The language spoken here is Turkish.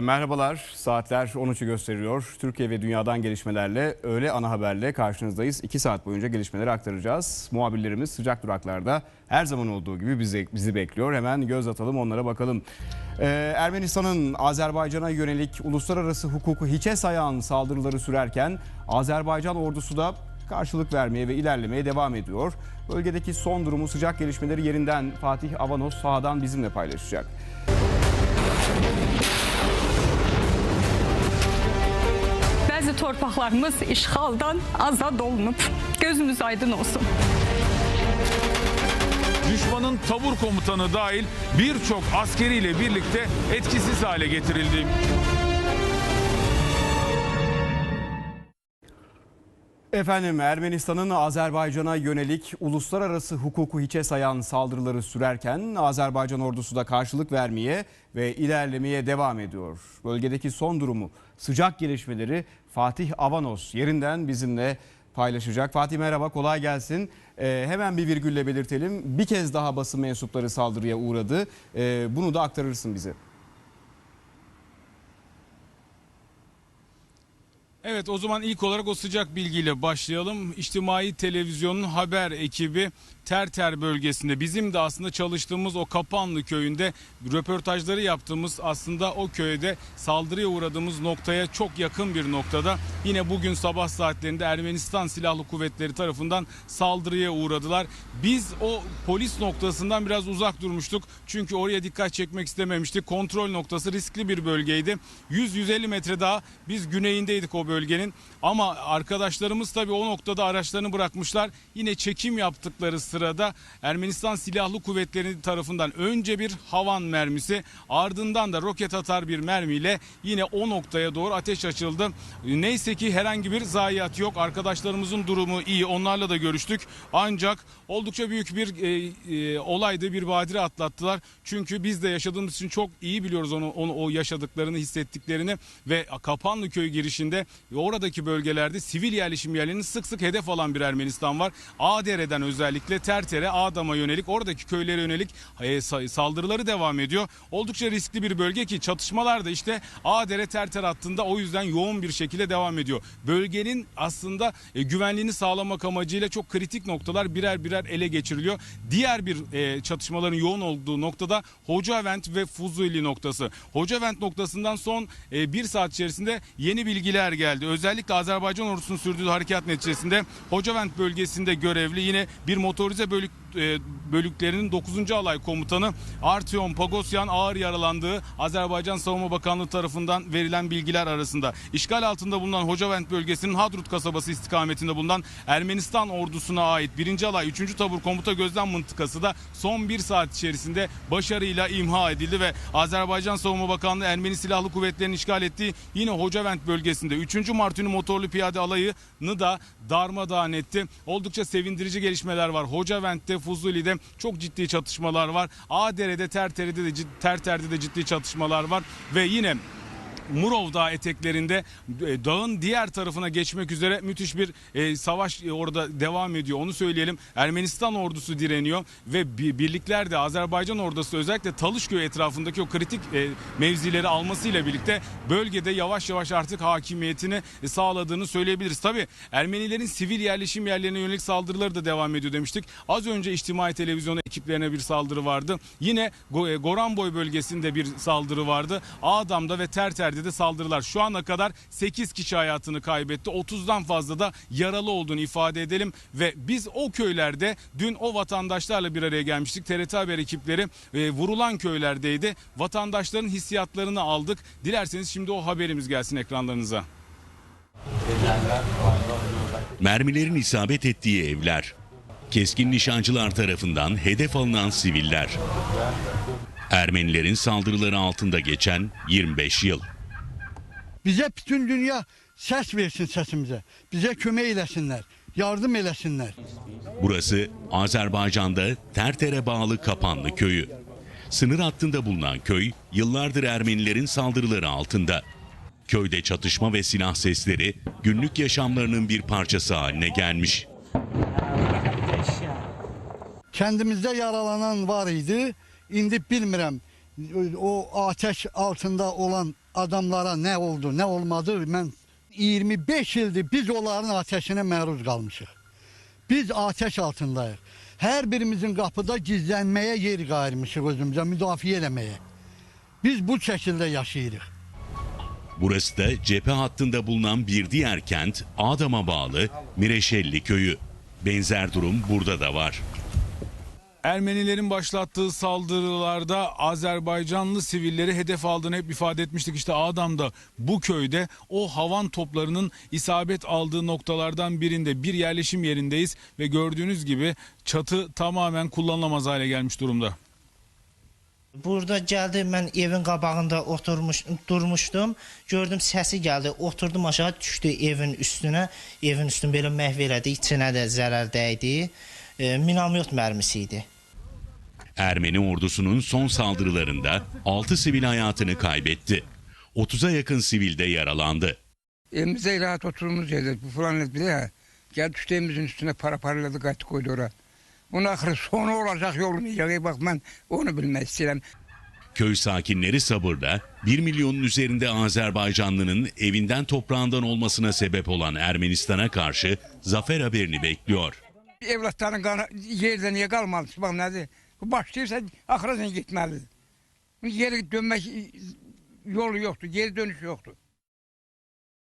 Merhabalar, saatler 13'ü gösteriyor. Türkiye ve dünyadan gelişmelerle öğle ana haberle karşınızdayız. 2 saat boyunca gelişmeleri aktaracağız. Muhabirlerimiz sıcak duraklarda her zaman olduğu gibi bizi, bizi bekliyor. Hemen göz atalım onlara bakalım. Ee, Ermenistan'ın Azerbaycan'a yönelik uluslararası hukuku hiçe sayan saldırıları sürerken Azerbaycan ordusu da karşılık vermeye ve ilerlemeye devam ediyor. Bölgedeki son durumu sıcak gelişmeleri yerinden Fatih Avanos sahadan bizimle paylaşacak. Torpaqlarımız işğaldan azad olunub. Gözünüz aydın olsun. Düşmanın tabur komutanı dahil birçok askeriyle birlikte etkisiz hale getirildi. Efendim Ermenistan'ın Azerbaycan'a yönelik uluslararası hukuku hiçe sayan saldırıları sürerken Azerbaycan ordusu da karşılık vermeye ve ilerlemeye devam ediyor. Bölgedeki son durumu, sıcak gelişmeleri Fatih Avanos yerinden bizimle paylaşacak. Fatih merhaba kolay gelsin. Ee, hemen bir virgülle belirtelim. Bir kez daha basın mensupları saldırıya uğradı. Ee, bunu da aktarırsın bize. Evet o zaman ilk olarak o sıcak bilgiyle başlayalım. İçtimai Televizyon'un haber ekibi Terter bölgesinde bizim de aslında çalıştığımız o Kapanlı köyünde röportajları yaptığımız aslında o köyde saldırıya uğradığımız noktaya çok yakın bir noktada yine bugün sabah saatlerinde Ermenistan Silahlı Kuvvetleri tarafından saldırıya uğradılar. Biz o polis noktasından biraz uzak durmuştuk. Çünkü oraya dikkat çekmek istememiştik. Kontrol noktası riskli bir bölgeydi. 100-150 metre daha biz güneyindeydik o bölgenin. Ama arkadaşlarımız tabii o noktada araçlarını bırakmışlar. Yine çekim yaptıkları sırada Ermenistan Silahlı Kuvvetleri tarafından önce bir havan mermisi ardından da roket atar bir mermiyle yine o noktaya doğru ateş açıldı. Neyse ki herhangi bir zayiat yok. Arkadaşlarımızın durumu iyi. Onlarla da görüştük. Ancak oldukça büyük bir e, e, olaydı. Bir badire atlattılar. Çünkü biz de yaşadığımız için çok iyi biliyoruz onu, onu o yaşadıklarını, hissettiklerini ve Kapanlı köy girişinde oradaki bölgelerde sivil yerleşim yerlerini sık sık hedef alan bir Ermenistan var. Ağdere'den özellikle Tertere, Adam'a yönelik oradaki köylere yönelik e, sa- saldırıları devam ediyor. Oldukça riskli bir bölge ki çatışmalar da işte Ağdere Terter hattında o yüzden yoğun bir şekilde devam ediyor. Bölgenin aslında e, güvenliğini sağlamak amacıyla çok kritik noktalar birer birer ele geçiriliyor. Diğer bir e, çatışmaların yoğun olduğu noktada Hocavent ve Fuzuli noktası. Hocavent noktasından son bir saat içerisinde yeni bilgiler geldi. Özellikle Azerbaycan ordusunun sürdüğü harekat neticesinde Hocavent bölgesinde görevli. Yine bir motorize bölük bölüklerinin 9. alay komutanı Artyom Pagosyan ağır yaralandığı Azerbaycan Savunma Bakanlığı tarafından verilen bilgiler arasında. İşgal altında bulunan Hocavent bölgesinin Hadrut kasabası istikametinde bulunan Ermenistan ordusuna ait 1. alay 3. tabur komuta gözlem mıntıkası da son bir saat içerisinde başarıyla imha edildi ve Azerbaycan Savunma Bakanlığı Ermeni Silahlı Kuvvetleri'nin işgal ettiği yine Hocavent bölgesinde 3. Martuni motorlu piyade alayını da darmadağın etti. Oldukça sevindirici gelişmeler var. Hocavent'te, Fuzuli'de çok ciddi çatışmalar var. Ağdere'de, Terter'de de, Terter'de de ciddi çatışmalar var ve yine Murov Dağı eteklerinde e, dağın diğer tarafına geçmek üzere müthiş bir e, savaş e, orada devam ediyor. Onu söyleyelim. Ermenistan ordusu direniyor ve bi- birlikler de Azerbaycan ordusu özellikle Talışköy etrafındaki o kritik mevzileri almasıyla birlikte bölgede yavaş yavaş artık hakimiyetini sağladığını söyleyebiliriz. Tabi Ermenilerin sivil yerleşim yerlerine yönelik saldırıları da devam ediyor demiştik. Az önce içtimai televizyona ekiplerine bir saldırı vardı. Yine Go- Goranboy bölgesinde bir saldırı vardı. Ağdam'da ve Terter'de de saldırılar. Şu ana kadar 8 kişi hayatını kaybetti. 30'dan fazla da yaralı olduğunu ifade edelim ve biz o köylerde dün o vatandaşlarla bir araya gelmiştik. TRT Haber ekipleri e, vurulan köylerdeydi. Vatandaşların hissiyatlarını aldık. Dilerseniz şimdi o haberimiz gelsin ekranlarınıza. Mermilerin isabet ettiği evler. Keskin nişancılar tarafından hedef alınan siviller. Ermenilerin saldırıları altında geçen 25 yıl. Bize bütün dünya ses versin sesimize. Bize kömək eləsinlər, yardım eləsinlər. Burası Azerbaycan'da Terter'e bağlı Kapanlı köyü. Sınır hattında bulunan köy yıllardır Ermenilerin saldırıları altında. Köyde çatışma ve silah sesleri günlük yaşamlarının bir parçası haline gelmiş. Kəndimizdə yaralanan var idi. İndi bilmirəm o ateş altında olan adamlara ne oldu, ne olmadı ben 25 ildir biz onların ateşine məruz qalmışıq. Biz ateş altındayıq. Hər birimizin qapıda gizlənməyə yer qayırmışıq özümüzə, müdafiə eləməyə. Biz bu şəkildə yaşayırıq. Burası da cephe hattında bulunan bir diğer kent Adam'a bağlı Mireşelli köyü. Benzer durum burada da var. Ermenilerin başlattığı saldırılarda Azerbaycanlı sivilleri hedef aldığını hep ifade etmiştik. İşte Adam'da bu köyde o havan toplarının isabet aldığı noktalardan birinde bir yerleşim yerindeyiz ve gördüğünüz gibi çatı tamamen kullanılamaz hale gelmiş durumda. Burada gəldim, mən evin qabağında oturmuş durmuşdum. Gördüm səsi gəldi. Oturdum aşağı, düşdü evin üstünə. Evin üstünü belə məhv elədi. İçinə də zərər dəydi. E, minamyot mərmisi. Ermeni ordusunun son saldırılarında 6 sivil hayatını kaybetti. 30'a yakın sivil de yaralandı. Evimizde rahat oturduğumuz yerde bu falan bile ya. Gel düştüğümüzün üstüne para paraladı kaçtı koydu oraya. Bunun ahırı sonu olacak yolunu yağı bak ben onu bilmek istedim. Köy sakinleri sabırla 1 milyonun üzerinde Azerbaycanlının evinden toprağından olmasına sebep olan Ermenistan'a karşı zafer haberini bekliyor. Evlatların kanı yerden niye kalmadı? Bak nedir? Bu başlayırsa axıracan getməlidir. Geri dönmək yolu yoxdur, geri dönüş yoxdur.